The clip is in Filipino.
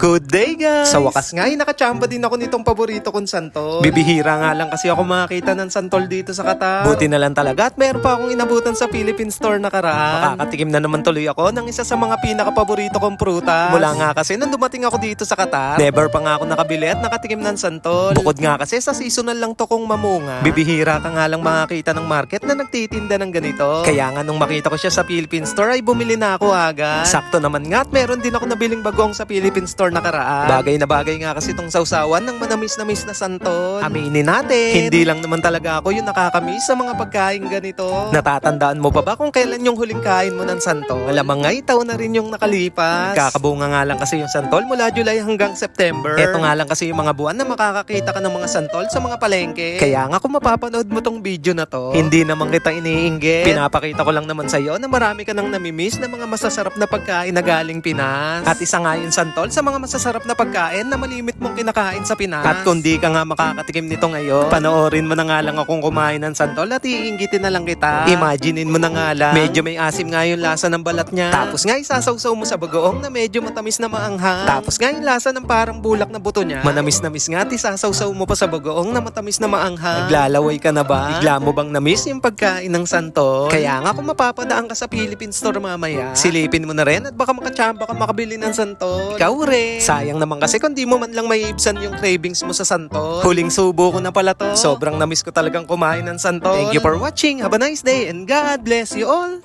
Good day guys! Sa wakas nga, ay nakachamba din ako nitong paborito kong santol. Bibihira nga lang kasi ako makakita ng santol dito sa Qatar. Buti na lang talaga at meron pa akong inabutan sa Philippine store nakaraan. Makakatikim na naman tuloy ako ng isa sa mga pinaka-paborito kong prutas. Mula nga kasi nung dumating ako dito sa Qatar, never pa nga ako nakabili at nakatikim ng santol. Bukod nga kasi sa seasonal lang to kong mamunga. Bibihira ka nga lang makakita ng market na nagtitinda ng ganito. Kaya nga nung makita ko siya sa Philippine store ay bumili na ako agad. Sakto naman nga at meron din ako nabiling bagong sa Philippine store nakaraan. Bagay na bagay nga kasi tong sausawan ng manamis-namis na santol. Aminin natin. Hindi lang naman talaga ako yung nakakamiss sa mga pagkain ganito. Natatandaan mo pa ba kung kailan yung huling kain mo ng santol? Alamang nga taon na rin yung nakalipas. Kakabunga nga lang kasi yung santol mula July hanggang September. Ito nga lang kasi yung mga buwan na makakakita ka ng mga santol sa mga palengke. Kaya nga kung mapapanood mo tong video na to, hindi naman kita iniinggit. Pinapakita ko lang naman sa iyo na marami ka nang namimiss na mga masasarap na pagkain na galing Pinas. At isa nga yung santol sa mga masasarap na pagkain na malimit mong kinakain sa Pinas. At kung di ka nga makakatikim nito ngayon, panoorin mo na nga lang akong kumain ng santol at iinggitin na lang kita. Imaginein mo na nga lang. Medyo may asim nga yung lasa ng balat niya. Tapos nga isasawsaw mo sa bagoong na medyo matamis na maanghang. Tapos nga yung lasa ng parang bulak na buto niya. Manamis-namis nga at isasawsaw mo pa sa bagoong na matamis na maanghang. Naglalaway ka na ba? Bigla mo bang namiss yung pagkain ng santol? Kaya nga kung mapapadaan ka sa Philippine store mamaya, silipin mo na rin at baka makachamba ka makabili ng santol. Ikaw rin. Sayang naman kasi kung di mo man lang maiibsan yung cravings mo sa santol. Huling subo ko na pala to. Sobrang namiss ko talagang kumain ng santol. Thank you for watching. Have a nice day and God bless you all.